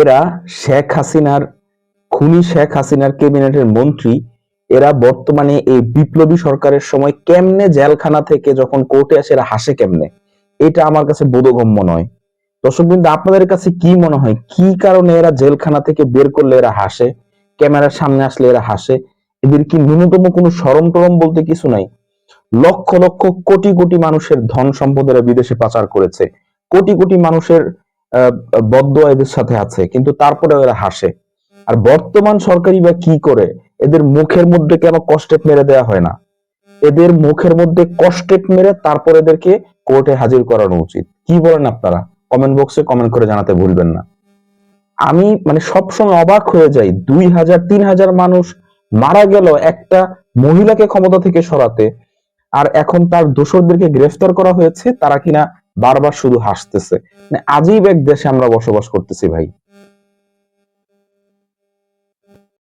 এরা শেখ হাসিনার, খুনি শেখ হাসিনার ক্যাবিনেটের মন্ত্রী। এরা বর্তমানে এই বিপ্লবী সরকারের সময় কেমনে জেলখানা থেকে যখন কোর্টে আসে, এরা হাসে কেমনে? এটা আমার কাছে বোধগম্য নয়। দর্শক কিন্তু আপনাদের কাছে কি মনে হয়? কি কারণে এরা জেলখানা থেকে বের করলে এরা হাসে? ক্যামেরার সামনে আসলে এরা হাসে? এদের কি ন্যূনতম কোনো সরম টরম বলতে কিছু নাই? লক্ষ লক্ষ কোটি কোটি মানুষের ধন সম্পদ এরা বিদেশে পাচার করেছে। কোটি কোটি মানুষের বদদোয়া এদের সাথে আছে, কিন্তু তারপরে এরা হাসে। আর বর্তমান সরকারি বা কি করে? এদের মুখের মধ্যে কেন কষ্টেপ মেরে দেওয়া হয় না? এদের মুখের মধ্যে কষ্টেপ মেরে তারপর এদেরকে কোর্টে হাজির করানো উচিত। কি বলেন আপনারা? কমেন্ট বক্সে কমেন্ট করে জানাতে ভুলবেন না। আমি মানে সবসময় অবাক হয়ে যাই, দুই হাজার, তিন হাজার মানুষ মারা গেল একটা মহিলাকে ক্ষমতা থেকে সরাতে, আর এখন তার দোষরদেরকে গ্রেফতার করা হয়েছে, তারা কিনা বারবার শুধু হাসতেছে। মানে আজীব এক দেশে আমরা বসবাস করতেছি ভাই।